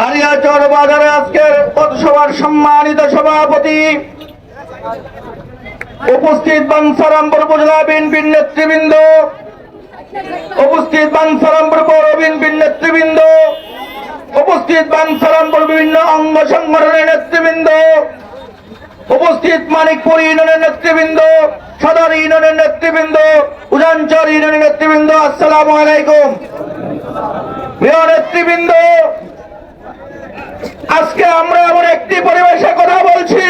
কালিয়াচর বাজারে আজকের পথসভার সম্মানিত সভাপতি। উপস্থিত বানসারামপুর উপজেলা বিএনপির নেতৃবৃন্দ। উপস্থিত বানসারামপুর পৌর নেতৃবৃন্দ। উপস্থিত বানসারামপুর বিভিন্ন অঙ্গ সংগঠনের নেতৃবৃন্দ। উপস্থিত মানিকপুর ইউনিয়নের নেতৃবৃন্দ, সদর ইউনিয়নের নেতৃবৃন্দ, উজানচর ইউনিয়নের নেতৃবৃন্দ, আসসালামু আলাইকুম। প্রিয় নেতৃবৃন্দ আজকে আমরা এমন একটি পরিবেশে কথা বলছি।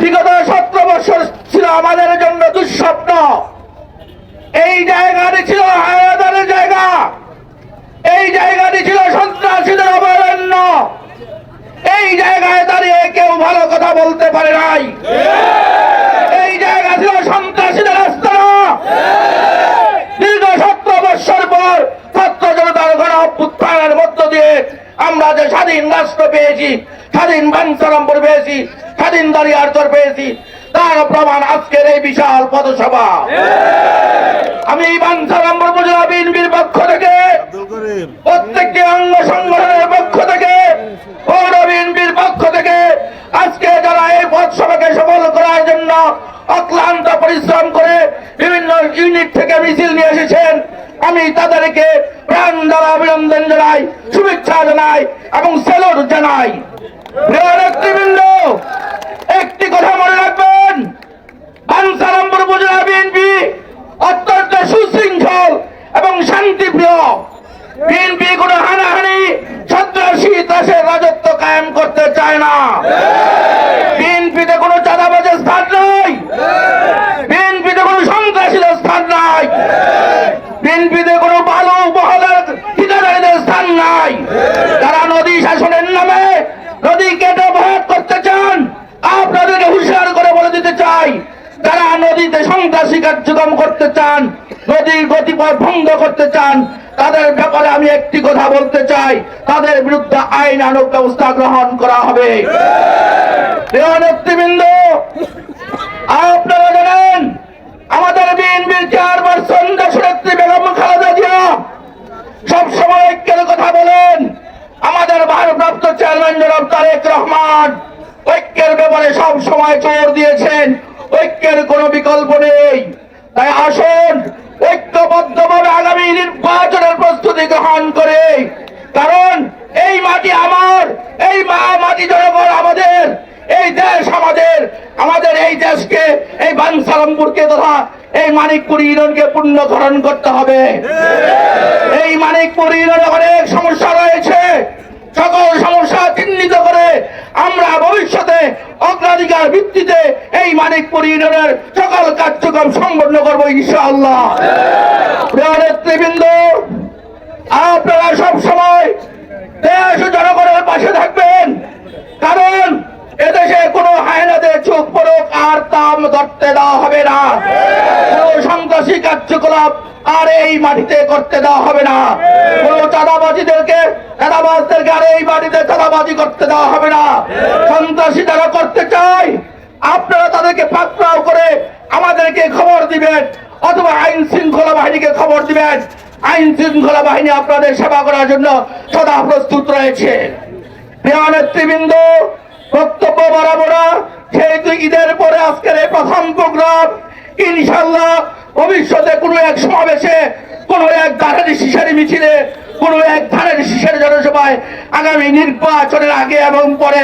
বিগত সতেরো বছর ছিল আমাদের জন্য দুঃস্বপ্ন। এই জায়গাটি ছিল হায়াদারের জায়গা। এই জায়গাটি ছিল সন্ত্রাসীদের অভয়ারণ্য। এই জায়গায় দাঁড়িয়ে কেউ ভালো কথা বলতে পারে নাই। এই জায়গা ছিল আমরা যে স্বাধীন রাষ্ট্র পেয়েছি স্বাধীন বাঞ্ছারামপুর পেয়েছি স্বাধীন দাঁড়িয়ারচর পেয়েছি তার প্রমাণ আজকের এই বিশাল পথসভা। আমি বাঞ্ছারামপুর উপজেলা বিএনপির পক্ষ থেকে প্রত্যেকটি অঙ্গ সংগঠনের পক্ষ থেকে পৌর বিএনপির পক্ষ থেকে আজকে যারা এই পথসভাকে সফল করার জন্য অক্লান্ত পরিশ্রম করে বিভিন্ন ইউনিট থেকে মিছিল নিয়ে এসেছেন আমি তাদেরকে প্রাণ দ্বারা অভিনন্দন জানাই, শুভেচ্ছা জানাই এবং স্যালুট জানাই। নেতৃবৃন্দ, একটি কথা মনে রাখবেন। বানসারামপুর উপজেলা বিএনপি অত্যন্ত সুশৃঙ্খল এবং শান্তিপ্রিয়। বিএনপি কোনো হানাহানি সন্ত্রাসী দেশের রাজত্ব কায়েম করতে চায় না বিএনপিতে কোনো চাঁদাবাজের স্থান নাই বিএনপিতে কোনো সন্ত্রাসীদের স্থান নাই বিএনপিতে কোনো বালু মহলের ঠিকাদারিদের স্থান নাই তারা নদী শাসনের নামে নদী কেটে ভরাট করতে চান আপনাদেরকে হুঁশিয়ার করে বলে দিতে চাই যারা নদীতে সন্ত্রাসী কার্যক্রম করতে চান, নদীর গতিপথ ভঙ্গ করতে চান, তাদের ব্যাপারে আমি একটি কথা বলতে চাই, তাদের বিরুদ্ধে আইন আনুক ব্যবস্থা গ্রহণ করা হবে। নেতৃবৃন্দ, আপনারা জানেন, আমাদের বিএনপির চেয়ারপারসন দেশনেত্রী বেগম খালেদা জিয়া, সবসময় ঐক্যের কথা বলেন, আমাদের ভারপ্রাপ্ত চেয়ারম্যান জনাব তারেক রহমান, ঐক্যের ব্যাপারে সব সময় জোর দিয়েছেন। ঐক্যের কোনো বিকল্প নেই। তাই আসুন, ঐক্যবদ্ধভাবে আগামী নির্বাচনের প্রস্তুতি গ্রহণ করে। কারণ এই মাটি আমার, এই মাটি জনগণ আমাদের, এই দেশ আমাদের আমাদের এই দেশকে, এই বানসালামপুরকে তথা এই মানিকপুর ইউনিয়নকে পুণ্যকরণ করতে হবে। এই মানিকপুর ইউনিয়নে অনেক সমস্যা রয়েছে সকল সমস্যা চিহ্নিত করে আমরা ভবিষ্যতে অগ্রাধিকার ভিত্তিতে এই মানিকপুর ইউনিয়নের সকল কার্যক্রম সম্পন্ন করব ইনশাআল্লাহ। নেতৃবৃন্দ, আপনারা সব সময় দেশ জনগণের পাশে থাকবেন, কারণ এদেশে কোনো হায়নাদের চোখ পড়ুক আর তাম ধরতে দেওয়া হবে না। কোনো সন্ত্রাসী কার্যকলাপ আর এই মাটিতে করতে দেওয়া হবে না। কোন চাঁদাবাজিদেরকে, চাঁদাবাজদেরকে আর এই মাটিতে চাঁদাবাজি করতে দেওয়া হবে না। সন্ত্রাসী যারা করতে চায় আপনারা তাদেরকে পাকড়াও করে আমাদেরকে খবর দিবেন, অথবা আইন শৃঙ্খলা বাহিনীকে খবর দিবেন। আইন শৃঙ্খলা বাহিনী আপনাদের সেবা করার জন্য সদা প্রস্তুত রয়েছে। নেতৃবৃন্দ, বক্তব্য বাড়াবো না। যেহেতু ঈদের পরে আজকের এই প্রথম প্রোগ্রাম ইনশাল্লাহ ভবিষ্যতে কোনো এক সমাবেশে কোনো এক ধানের শিশারি মিছিলে কোনো এক ধানের শিশারি জনসভায় আগামী নির্বাচনের আগে এবং পরে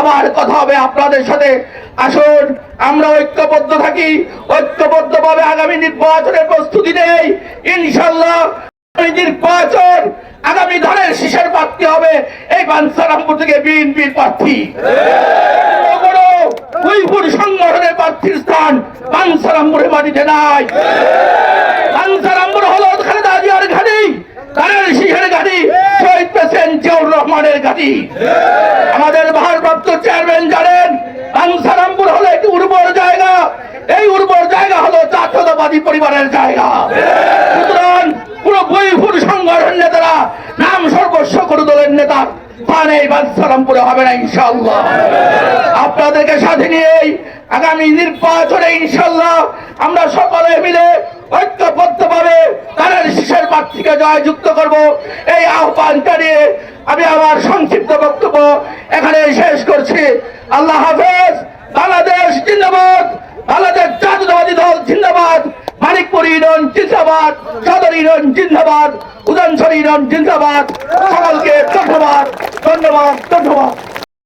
আবার কথা হবে আপনাদের সাথে। আসুন, আমরা ঐক্যবদ্ধ থাকি। ঐক্যবদ্ধভাবে আগামী নির্বাচনের প্রস্তুতি নেই ইনশাল্লাহ নির্বাচন, আগামী ধরের শীষের প্রার্থী হবে এই বাঞ্ছারামপুর থেকে বিএনপির প্রার্থী। সংগঠনের প্রার্থীর স্থান বাঞ্ছারামপুরের মাটিতে নাই। বাঞ্ছারামপুর হলো খালেদা জিয়ার ঘাটি ধানের শীষের ঘাটি শহীদ প্রেসিডেন্ট জিয়াউর রহমানের ঘাটি আমাদের ভারপ্রাপ্ত চেয়ারম্যান জানেন বাঞ্ছারামপুর হলো একটি উর্বর জায়গা। এই উর্বর জায়গা হলো জাতীয়তাবাদী পরিবারের জায়গা। সুতরাং পুরো বইফুর সংগঠন নেতারা, নাম সর্বস্ব করে দলের নেতা। পান এই বাদসালামপুরে হবে না ইনশাল্লাহ আপনাদেরকে সাথে নিয়েই আগামী নির্বাচনে ইনশাল্লাহ আমরা সকলে মিলে ঐক্যবদ্ধভাবে তাদের শিশের প্রার্থীকে জয়যুক্ত করব। এই আহ্বান জানিয়ে আমি আমার সংক্ষিপ্ত বক্তব্য এখানে শেষ করছি। আল্লাহ হাফেজ, বাংলাদেশ জিন্দাবাদ, বাংলাদেশ জাতীয়তাবাদী দল জিন্দাবাদ, মানিকপুর ইউনিয়ন জিন্দাবাদ, সদর ইউনিয়ন জিন্দাবাদ উদানসর ইউনিয়ন জিন্দাবাদ। সকলকে ধন্যবাদ ধন্যবাদ ধন্যবাদ।